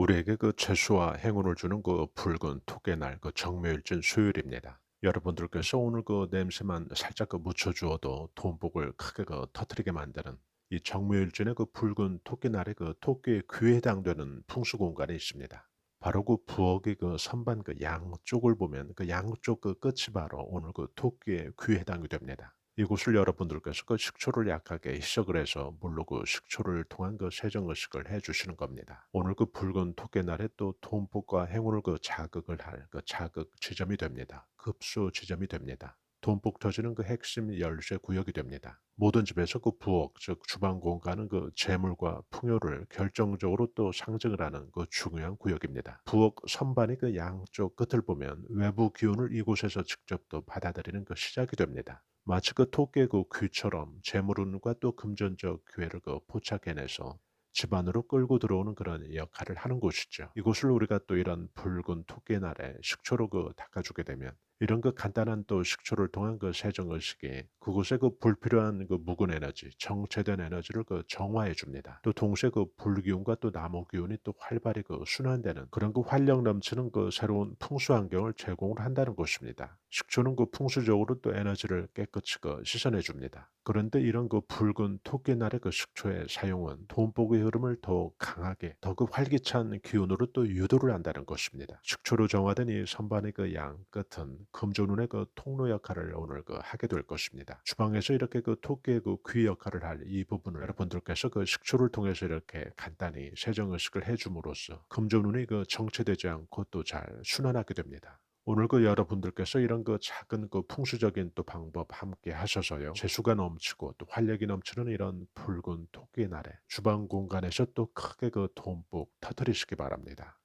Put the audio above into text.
우리에게 그 재수와 행운을 주는 그 붉은 토끼 날 그 정묘일진 수요일입니다. 여러분들께서 오늘 그 냄새만 살짝 그 묻혀 주어도 돈복을 크게 그 터뜨리게 만드는 이 정묘일진의 그 붉은 토끼 날의 그 토끼의 귀에 해당되는 풍수 공간이 있습니다. 바로 그 부엌의 그 선반 그 양쪽을 보면 그 양쪽 그 끝이 바로 오늘 그 토끼의 귀에 해당이 됩니다. 이곳을 여러분들께서 그 식초를 약하게 희석을 해서 물로 그 식초를 통한 그 세정의식을 해 주시는 겁니다. 오늘 그 붉은 토끼 날에 또 돈복과 행운을 그 자극을 할 그 자극 지점이 됩니다. 급수 지점이 됩니다. 돈복 터지는 그 핵심 열쇠 구역이 됩니다. 모든 집에서 그 부엌, 즉 주방 공간은 그 재물과 풍요를 결정적으로 또 상징을 하는 그 중요한 구역입니다. 부엌 선반의 그 양쪽 끝을 보면 외부 기운을 이곳에서 직접 또 받아들이는 그 시작이 됩니다. 마치 그 토끼의 그 귀처럼 재물운과 또 금전적 기회를 그 포착해내서 집 안으로 끌고 들어오는 그런 역할을 하는 곳이죠. 이곳을 우리가 또 이런 붉은 토끼 날에 식초로 그 닦아주게 되면 이런 그 간단한 또 식초를 통한 그 세정 의식이 그곳에 그 불필요한 그 묵은 에너지, 정체된 에너지를 그 정화해 줍니다. 또 동시에 그 불기운과 또 나무 기운이 또 활발히 그 순환되는 그런 그 활력 넘치는 그 새로운 풍수 환경을 제공을 한다는 것입니다. 식초는 그 풍수적으로 또 에너지를 깨끗이 그 씻어내 줍니다. 그런데 이런 그 붉은 토끼날의 그 식초의 사용은 돈복의 흐름을 더 강하게 더 그 활기찬 기운으로 또 유도를 한다는 것입니다. 식초로 정화된 이 선반의 그 양 끝은 금조눈의 그 통로 역할을 오늘 그 하게 될 것입니다. 주방에서 이렇게 그 토끼의 그 귀 역할을 할 이 부분을 여러분들께서 그 식초를 통해서 이렇게 간단히 세정 의식을 해줌으로써 금조눈이 그 정체되지 않고 또 잘 순환하게 됩니다. 오늘 그 여러분들께서 이런 그 작은 그 풍수적인 또 방법 함께 하셔서요. 재수가 넘치고 또 활력이 넘치는 이런 붉은 토끼 날에 주방 공간에서 또 크게 그 돈복 터뜨리시기 바랍니다.